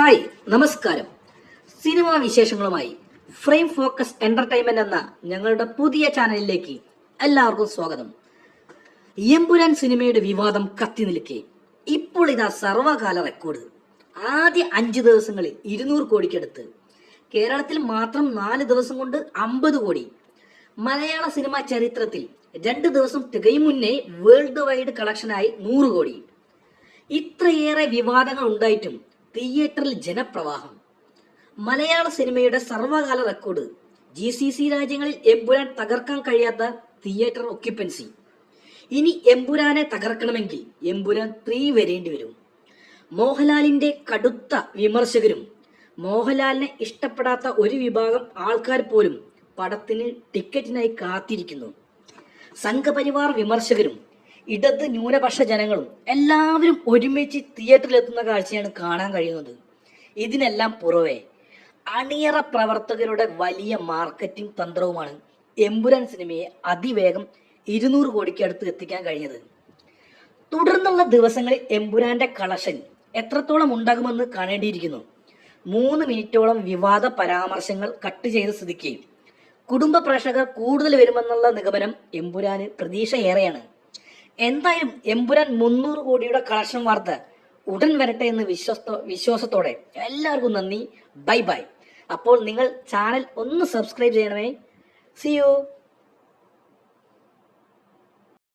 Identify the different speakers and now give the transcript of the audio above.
Speaker 1: Hi നമസ്കാരം. Cinema വിശേഷങ്ങളുമായി frame focus entertainment എന്ന ഞങ്ങളുടെ പുതിയ ചാനലിലേക്ക് എല്ലാവർക്കും സ്വാഗതം. എമ്പുരാൻ സിനിമയുടെ വിവാദം കത്തി നിൽക്കെ. ഇപ്പോൾ ഇതാ സർവകാല റെക്കോർഡ്. ആദ്യ അഞ്ച് ദിവസങ്ങളിൽ ഇരുന്നൂറ് കോടിക്കടുത്ത്. കേരളത്തിൽ മാത്രം നാല് ദിവസം കൊണ്ട് അമ്പത് കോടി. മലയാള സിനിമാ ചരിത്രത്തിൽ രണ്ട് ദിവസം തികയും മുന്നേ വേൾഡ് വൈഡ് കളക്ഷനായി നൂറ് കോടി. ഇത്രയേറെ വിവാദങ്ങൾ ഉണ്ടായിട്ടും തിയേറ്ററിൽ ജനപ്രവാഹം. മലയാള സിനിമയുടെ സർവകാല റെക്കോർഡ്. ജി സി സി രാജ്യങ്ങളിൽ എമ്പുരാൻ തകർക്കാൻ കഴിയാത്ത തിയേറ്റർ ഒക്യുപ്പൻസി ഇനി എമ്പുരാനെ തകർക്കണമെങ്കിൽ എമ്പുരാൻ ത്രീ വരേണ്ടി വരും. മോഹൻലാലിന്റെ കടുത്ത വിമർശകരും മോഹൻലാലിനെ ഇഷ്ടപ്പെടാത്ത ഒരു വിഭാഗം ആൾക്കാർ പോലും പടത്തിന് ടിക്കറ്റിനായി കാത്തിരിക്കുന്നു. സംഘപരിവാർ വിമർശകരും ഇടത് ന്യൂനപക്ഷ ജനങ്ങളും എല്ലാവരും ഒരുമിച്ച് തിയേറ്ററിലെത്തുന്ന കാഴ്ചയാണ് കാണാൻ കഴിയുന്നത്. ഇതിനെല്ലാം പുറവെ അണിയറ പ്രവർത്തകരുടെ വലിയ മാർക്കറ്റിംഗ് തന്ത്രവുമാണ് എമ്പുരാൻ സിനിമയെ അതിവേഗം ഇരുന്നൂറ് കോടിക്ക് അടുത്ത് എത്തിക്കാൻ കഴിഞ്ഞത്. തുടർന്നുള്ള ദിവസങ്ങളിൽ എമ്പുരാന്റെ കളക്ഷൻ എത്രത്തോളം ഉണ്ടാകുമെന്ന് കാണേണ്ടിയിരിക്കുന്നു. മൂന്ന് മിനിറ്റോളം വിവാദ പരാമർശങ്ങൾ കട്ട് ചെയ്ത് സ്ഥിതിക്ക് കുടുംബ പ്രേക്ഷകർ കൂടുതൽ വരുമെന്നുള്ള നിഗമനം എമ്പുരാന് പ്രതീക്ഷ ഏറെയാണ് എന്തായാലും എമ്പുരാൻ മുന്നൂറ് കോടിയുടെ കളക്ഷൻ വാർത്ത ഉടൻ വരട്ടെ എന്ന് വിശ്വസ്ത വിശ്വാസത്തോടെ എല്ലാവർക്കും നന്ദി. ബൈ ബൈ അപ്പോൾ നിങ്ങൾ ചാനൽ ഒന്ന് സബ്സ്ക്രൈബ് ചെയ്യണമേ. സിയോ